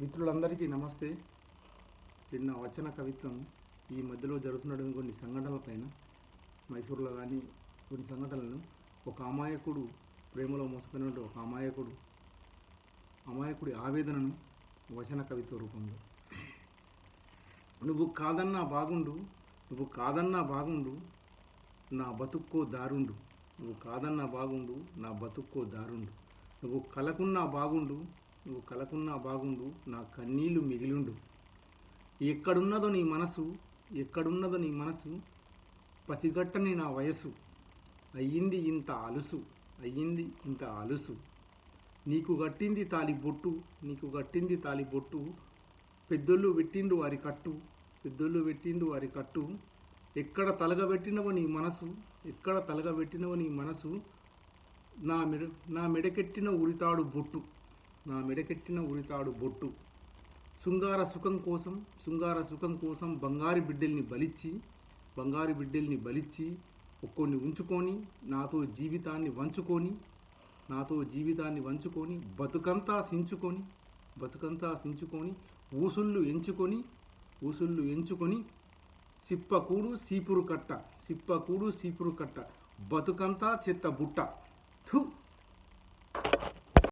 మిత్రులందరికీ నమస్తే. నిన్న వచన కవిత్వం ఈ మధ్యలో జరుగుతున్నటువంటి కొన్ని సంఘటనలపైన మైసూర్లో కానీ కొన్ని సంఘటనలను ఒక అమాయకుడు ప్రేమలో మోసపోయినటువంటి ఒక అమాయకుడు అమాయకుడి ఆవేదనను వచన కవిత్వ రూపంలో. నువ్వు కాదన్నా బాగుండు నువ్వు కాదన్నా బాగుండు నా బతుక్కో దారుండు నువ్వు కాదన్నా బాగుండు నా బతుక్కో దారుండు నువ్వు కలకున్నా బాగుండు నువ్వు కలకున్నా బాగుండు నా కన్నీళ్ళు మిగిలుండు. ఎక్కడున్నదో నీ మనసు ఎక్కడున్నదో నీ మనసు పసిగట్టని నా వయసు అయ్యింది ఇంత అలుసు అయ్యింది ఇంత అలుసు. నీకు గట్టింది తాలి బొట్టు నీకు గట్టింది తాలి బొట్టు. పెద్దోళ్ళు పెట్టిండు వారి కట్టు పెద్దోళ్ళు పెట్టిండు వారి కట్టు. ఎక్కడ తలగబెట్టినవో నీ మనసు ఎక్కడ తలగబెట్టినవో నీ మనసు. నా మెడ నా మెడకెట్టిన ఉరితాడు బొట్టు. నా మెడకెట్టిన ఉరితాడు బొట్టు. శృంగార సుఖం కోసం శృంగార సుఖం కోసం బంగారు బిడ్డల్ని బలిచ్చి బంగారు బిడ్డల్ని బలిచ్చి ఒక్కొన్ని ఉంచుకొని నాతో జీవితాన్ని వంచుకొని నాతో జీవితాన్ని వంచుకొని బతుకంతా సించుకొని బతుకంతా సించుకొని ఊసుళ్ళు ఎంచుకొని ఊసుళ్ళు ఎంచుకొని సిప్పకూడు సీపురు కట్ట సిప్పకూడు సీపురు కట్ట బతుకంతా చెత్త బుట్ట. థు!